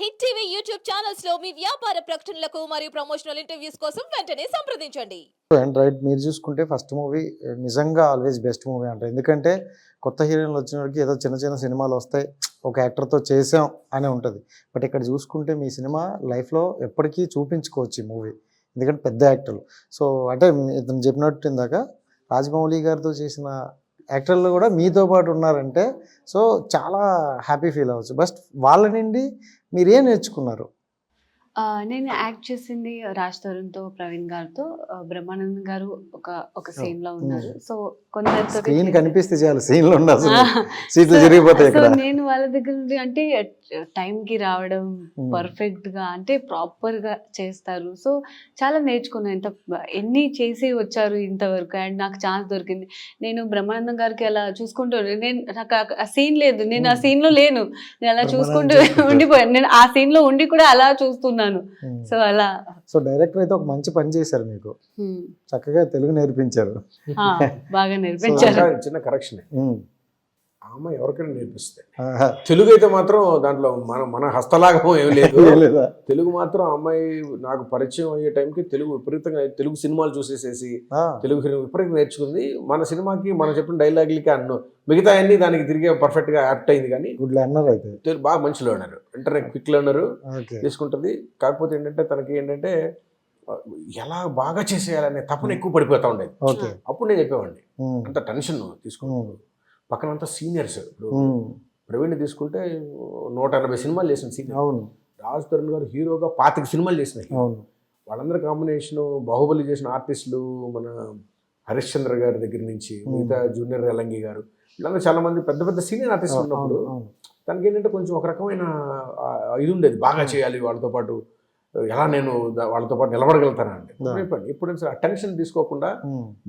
Hit TV YouTube ఛానల్స్లో మీ వ్యాపార ప్రకటనలకు మరియు ప్రమోషనల్ ఇంటర్వ్యూస్ కోసం వెంటనే సంప్రదించండి. అండ్ రైట్ మీరు చూసుకుంటే ఫస్ట్ మూవీ eh, నిజంగా ఆల్వేస్ బెస్ట్ మూవీ అంటారు ఎందుకంటే కొత్త హీరోయిన్లు వచ్చిన ఏదో చిన్న చిన్న సినిమాలు వస్తాయి ఒక యాక్టర్తో చేసాం అని ఉంటుంది. బట్ ఇక్కడ చూసుకుంటే మీ సినిమా లైఫ్లో ఎప్పటికీ చూపించుకోవచ్చు ఈ మూవీ ఎందుకంటే పెద్ద యాక్టర్లు సో అంటే ఇతను చెప్పినట్టు ఇందాక రాజమౌళి గారితో చేసిన యాక్టర్లు కూడా మీతో పాటు ఉన్నారంటే సో చాలా హ్యాపీ ఫీల్ అవ్వచ్చు. బస్ట్ వాళ్ళ నుండి మీరు ఏం నేర్చుకున్నారు? నేను యాక్ట్ చేసింది రాజ్ తరుణ్తో ప్రవీణ్ గారితో. బ్రహ్మానందం గారు ఒక ఒక సీన్లో ఉన్నారు. సో కొందరితో స్క్రీన్ కనిపిస్తే చాలు అసలు. సీట్లు జరిగిపోతాయి ఇక్కడ. నేను వాళ్ళ దగ్గర నుండి అంటే టైం కి రావడం. పర్ఫెక్ట్గా అంటే ప్రాపర్గా చేస్తారు. సో చాలా నేర్చుకున్నాను. ఎంత ఎన్ని చేసి వచ్చారు ఇంతవరకు? అండ్ నాకు ఛాన్స్ దొరికింది. నేను బ్రహ్మానందం గారికి అలా చూసుకుంటూ నేను నాకు ఆ- సీన్ లేదు. నేను ఆ. సీన్లో లేను. నేను అలా చూసుకుంటూ. ఉండిపోయాను. నేను ఆ సీన్లో ఉండి కూడా అలా చూస్తున్నాను ఉమ్. సో అలా సో డైరెక్టర్ అయితే ఒక మంచి పని చేశారు మీకు. చక్కగా తెలుగు నేర్పించారు. ఆ, బాగా నేర్పించారు. చిన్న కరెక్షన్. ఆమె ఎవరికైనా నేర్పిస్తుంది ఆహా. తెలుగు అయితే మాత్రం దాంట్లో మన మన హస్తలాఘవం ఏం లేదు? తెలుగు మాత్రం అమ్మాయి నాకు పరిచయం అయ్యే టైంకి తెలుగు విపరీతంగా తెలుగు సినిమాలు చూసేసేసి తెలుగు విపరీతంగా నేర్చుకుంది. మన సినిమాకి మనం చెప్పిన డైలాగులకి అన్ను. మిగతా అన్ని దానికి తిరిగే పర్ఫెక్ట్గా యాప్ట్ అయింది కానీ గుడ్ లెర్నర్ అయితే. బాగా మంచి లర్నర్ ఇంటర్నెట్ క్విక్ లర్నర్ తీసుకుంటుంది. కాకపోతే ఏంటంటే తనకి ఏంటంటే ఎలా బాగా చేసేయాలనే తపన ఎక్కువ పడిపోతా ఉండేది. అప్పుడు నేను చెప్పేవాడిని. అంత టెన్షన్ తీసుకున్నాను. పక్కన అంతా సీనియర్స్. ఇప్పుడు. ప్రవీణ్ తీసుకుంటే నూట ఎనభై సినిమాలు చేసిన సీనియర్. అవును. రాజ్ తరుణ్ గారు హీరోగా పాతిక సినిమాలు చేసిన hero. అవును. వాళ్ళందరి కాంబినేషన్ బాహుబలి చేసిన ఆర్టిస్టులు మన హరిశ్చంద్ర గారి దగ్గర నుంచి మిగతా జూనియర్ ఎలంగి గారు వీళ్ళందరూ చాలా మంది పెద్ద పెద్ద సీనియర్ ఆర్టిస్టులు ఉన్నప్పుడు తనకి ఏంటంటే కొంచెం ఒక రకమైన ఇది ఉండేది. బాగా చేయాలి వాళ్ళతో పాటు ఎలా నేను వాళ్ళతో పాటు నిలబడగలుగుతానండి Yeah. చెప్పండి ఇప్పుడు ఆ టెన్షన్ తీసుకోకుండా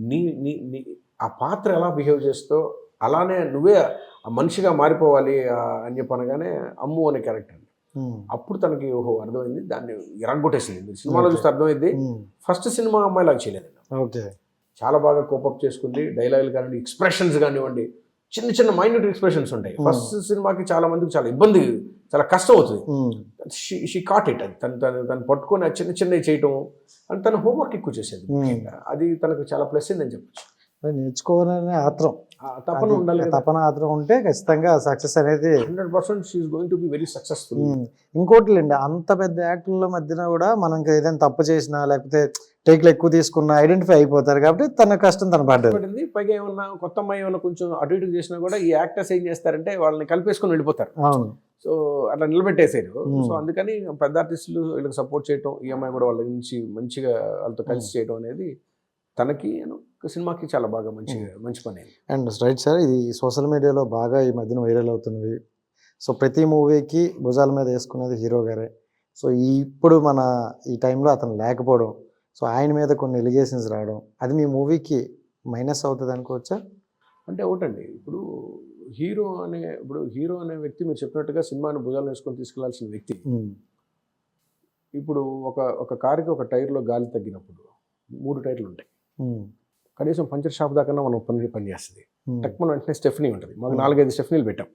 నీ నీ ఆ పాత్ర ఎలా బిహేవ్ చేస్తో అలానే నువ్వే మనిషిగా మారిపోవాలి అని చెప్పి అనగానే అమ్ము అనే క్యారెక్టర్. అప్పుడు తనకి ఓహో అర్థమైంది దాన్ని ఎరగొట్టేసింది మీరు సినిమాలో. చూస్తే అర్థమైంది. ఫస్ట్ సినిమా అమ్మాయిలాగా చేయలేదు ఓకే చాలా బాగా కోపప్ చేసుకుంది డైలాగులు కానివ్వండి ఎక్స్ప్రెషన్స్ కానివ్వండి చిన్న చిన్న మైన్యూట్ ఎక్స్ప్రెషన్స్ ఉంటాయి. ఫస్ట్ సినిమాకి చాలా మందికి చాలా ఇబ్బంది చాలా కష్టం అవుతుంది. షీ కాట్ ఇట్ అది తను తను తను పట్టుకొని చిన్న చిన్నవి చేయటం అని తను హోంవర్క్ ఎక్కువ చేసేది. అది తనకు చాలా ప్లస్ అయిందని చెప్పచ్చు నేర్చుకోవాలనే ఆత్రం. ఆ తపన ఉండాలి తపన ఆత్రం ఉంటే ఖచ్చితంగా సక్సెస్ అనేది hundred percent she's going to be very successful. ఇంకోటి లేండి అంత పెద్ద యాక్టర్ల మధ్యన కూడా మనం ఏదైనా తప్పు చేసినా లేకపోతే టేక్లు ఎక్కువ తీసుకున్నా ఐడెంటిఫై అయిపోతారు కాబట్టి తన కష్టం తన పడ్డది పైగా ఏమన్నా కొత్త అమ్మాయి ఏమన్నా కొంచెం అటు ఇటు చేసినా కూడా ఈ యాక్టర్స్ ఏం చేస్తారంటే వాళ్ళని కలిపేసుకొని వెళ్ళిపోతారు. అవును. సో అట్లా నిలబెట్టేసారు. సో అందుకని పెద్ద ఆర్టిస్టులు వీళ్ళకి సపోర్ట్ చేయటం ఈ అమ్మాయి కూడా వాళ్ళ నుంచి మంచిగా వాళ్ళతో కలిసి చేయడం అనేది తనకి సినిమాకి చాలా బాగా మంచిగా మంచి పని అండ్ రైట్ సార్ ఇది సోషల్ మీడియాలో బాగా ఈ మధ్యన వైరల్ అవుతున్నవి. సో ప్రతి మూవీకి భుజాల మీద వేసుకునేది హీరో గారే. సో ఈ ఇప్పుడు మన ఈ టైంలో అతను లేకపోవడం సో ఆయన మీద కొన్ని ఎలిగేషన్స్ రావడం అది మీ మూవీకి మైనస్ అవుతుంది అనుకోవచ్చా? అంటే ఒకటండి ఇప్పుడు హీరో అనే ఇప్పుడు హీరో అనే వ్యక్తి మీరు చెప్పినట్టుగా సినిమాని భుజాలు వేసుకొని తీసుకెళ్ళాల్సిన వ్యక్తి. ఉమ్. ఇప్పుడు ఒక ఒక కారుకి ఒక టైర్లో గాలి తగ్గినప్పుడు మూడు టైర్లు ఉంటాయి. కనీసం పంచర్ షాప్ దాకా మనం పని పని చేస్తుంది ఉమ్. టక్ మన వెంటనే స్టెఫనీ ఉంటుంది మాకు. నాలుగైదు స్టెఫనీలు పెట్టాం.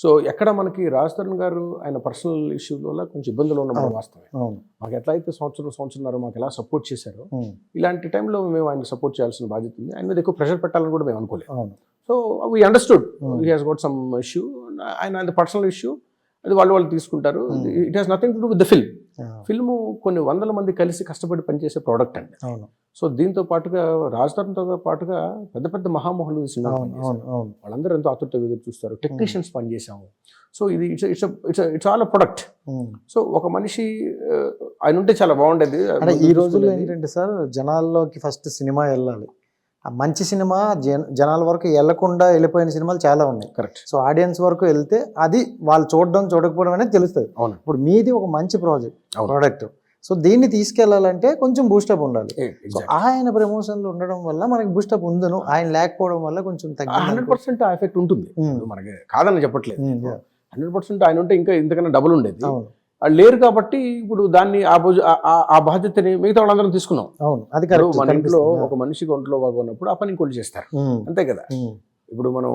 సో ఎక్కడ మనకి రాజ్ తరుణ్ గారు ఆయన పర్సనల్ ఇష్యూల వల్ల కొంచెం ఇబ్బందులు ఉన్నప్పుడు. వాస్తవమే అవును మాకు ఎట్లా అయితే సంవత్సరం సంవత్సరంన్నర మాకు ఎలా సపోర్ట్ చేశారో. ఇలాంటి టైంలో మేము ఆయన సపోర్ట్ చేయాల్సిన బాధ్యత ఉంది ఆయన మీద ఎక్కువ ప్రెషర్ పెట్టాలని కూడా మేము అనుకోలేదు so we understood. He has got some issue ఆయన అది పర్సనల్ ఇష్యూ అది వాళ్ళు వాళ్ళు తీసుకుంటారు. It has nothing to do with the film film కొన్ని వందల మంది కలిసి కష్టపడి పనిచేసే ప్రోడక్ట్ అండి. అవును. సో దీంతో పాటుగా రాజ్ తరుణ్తో పాటుగా పెద్ద పెద్ద మహామహులు సినిమా వాళ్ళందరూ ఎంతో ఆతృత ఎదురు చూస్తారు. టెక్నీషియన్స్ పనిచేసాము సో ఇది it's it's it's it's all product. So ఒక మనిషి ఆయన ఉంటే చాలా బాగుండేది. అంటే ఈ రోజుల్లో. ఏంటంటే సార్ జనాల్లోకి ఫస్ట్ సినిమా వెళ్ళాలి. ఆ మంచి సినిమా జన జనాల వరకు వెళ్ళకుండా వెళ్ళిపోయిన సినిమాలు చాలా ఉన్నాయి. కరెక్ట్. సో ఆడియన్స్ వరకు వెళ్తే అది వాళ్ళు చూడడం చూడకపోవడం అనేది తెలుస్తుంది. అవును. ఇప్పుడు మీది ఒక మంచి ప్రాజెక్ట్. ప్రోడక్ట్. సో దీన్ని తీసుకెళ్ళాలంటే కొంచెం బూస్టప్ ఉండాలి. ఆయన ప్రమోషన్లు ఉండడం వల్ల మనకి బూస్టప్ ఉందను. ఆయన లేకపోవడం వల్ల కొంచెం హండ్రెడ్ తగ్గింది పర్సెంట్ ఎఫెక్ట్ ఉంటుంది. మనకి కాదని చెప్పట్లేదు. హండ్రెడ్ పర్సెంట్ ఆయన ఉంటే ఇంకా ఇంతకన్నా డబుల్ ఉండేది. లేరు కాబట్టి ఇప్పుడు దాన్ని ఆ భుజ- ఆ- బాధ్యతని మిగతా వాళ్ళందరం తీసుకున్నాం. అవును. అది కరెక్ట్ మన ఇంట్లో ఒక మనిషికి ఒంట్లో బాగున్నప్పుడు ఆ పని ఇంకోటి చేస్తారు. అంతే కదా? ఇప్పుడు మనం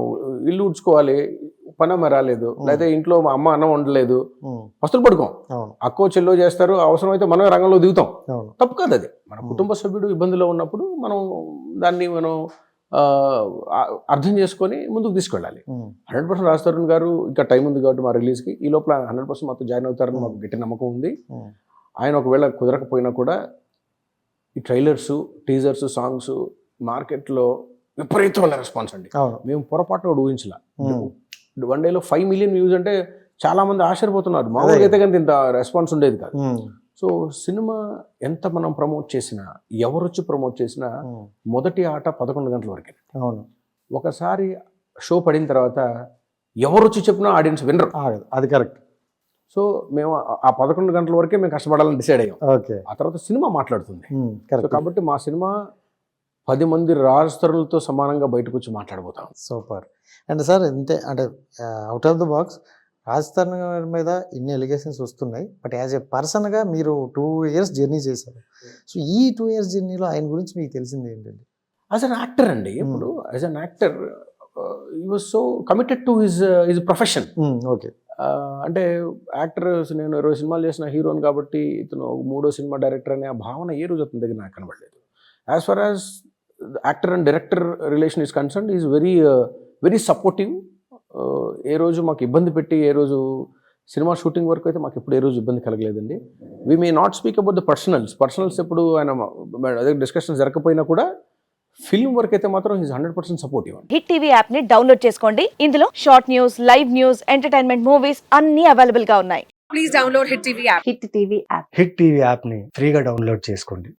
ఇల్లు ఉడ్చుకోవాలి పనమ్మ రాలేదు లేదా ఇంట్లో మా అమ్మ అన్నం వండలేదు ఉమ్, వస్తువులు పడుకోం. అక్కో చెల్లో చేస్తారు అవసరం అయితే మనమే రంగంలో దిగుతాం. తప్పు కాదు అది. మన. కుటుంబ సభ్యుడు ఇబ్బందిలో ఉన్నప్పుడు మనం దాన్ని మనం అర్థం చేసుకొని ముందుకు తీసుకెళ్ళాలి. హండ్రెడ్ పర్సెంట్ రాజ్ తరుణ్ గారు ఇంకా టైం ఉంది కాబట్టి మా రిలీజ్కి. ఈ లోపల హండ్రెడ్ పర్సెంట్ మాతో జాయిన్ అవుతారని మాకు గట్టి నమ్మకం ఉంది. ఆయన ఒకవేళ కుదరకపోయినా కూడా ఈ ట్రైలర్స్ టీజర్స్ సాంగ్స్ మార్కెట్లో విపరీతమైన రెస్పాన్స్ అండి. మేము పొరపాటు ఊహించలా. వన్ డేలో ఫైవ్ మిలియన్ వ్యూస్ అంటే చాలా మంది ఆశ్చర్యపోతున్నారు. మామూలుగా అయితే కానీ ఇంత రెస్పాన్స్ ఉండేది కాదు. సో సినిమా ఎంత మనం ప్రమోట్ చేసినా ఎవరు వచ్చి ప్రమోట్ చేసినా మొదటి ఆట పదకొండు గంటల వరకే. అవును. ఒకసారి షో పడిన తర్వాత ఎవరు వచ్చి చెప్పినా ఆడియన్స్ వినరు. అది కరెక్ట్. సో మేము ఆ- పదకొండు గంటల వరకే మేము కష్టపడాలని డిసైడ్ అయ్యాం. ఓకే. ఆ తర్వాత సినిమా మాట్లాడుతుంది. కాబట్టి మా సినిమా పది మంది రాజస్తరులతో సమానంగా బయటకు వచ్చి మాట్లాడబోతాం. సూపర్. అండ్ సార్ ఇంతే అంటే out of the box Rajasthan గారి మీద ఇన్ని ఎలిగేషన్స్ వస్తున్నాయి. బట్ యాజ్ ఎ పర్సన్గా మీరు టూ ఇయర్స్ జర్నీ చేశారు. సో ఈ టూ ఇయర్స్ జర్నీలో ఆయన గురించి మీకు తెలిసింది ఏంటండి? యాజ్ అన్ యాక్టర్ అండి ఇప్పుడు యాజ్ అన్ యాక్టర్ ఈ was so committed to his his profession okay అంటే యాక్టర్ నేను ఇరవై సినిమాలు చేసిన హీరోని కాబట్టి ఇతను మూడో సినిమా డైరెక్టర్ అనే ఆ భావన ఏ రోజు అతని దగ్గర నాకు కనబడలేదు. As far as actor and director relation is concern is very very supportive ఏ రోజు మాకు ఇబ్బంది పెట్టి ఏ రోజు సినిమా షూటింగ్ వరకు అయితే మాకు ఎప్పుడు ఏ రోజు ఇబ్బంది కలగలేదండి. We may not speak about the personals personals ఎప్పుడు ఆయన అదే డిస్కషన్ జరగకపోయినా కూడా ఫిల్మ్ వరకు అయితే మాత్రం ఈజ్ హండ్రెడ్ పర్సెంట్ సపోర్టివ్ అండి. హిట్ టీవీ యాప్ని డౌన్లోడ్ చేసుకోండి. ఇందులో short news live news entertainment movies అన్ని అవైలబుల్గా ఉన్నాయి. Please download Hit TV app. Hit TV app Hit TV యాప్ని ఫ్రీగా డౌన్లోడ్ చేసుకోండి.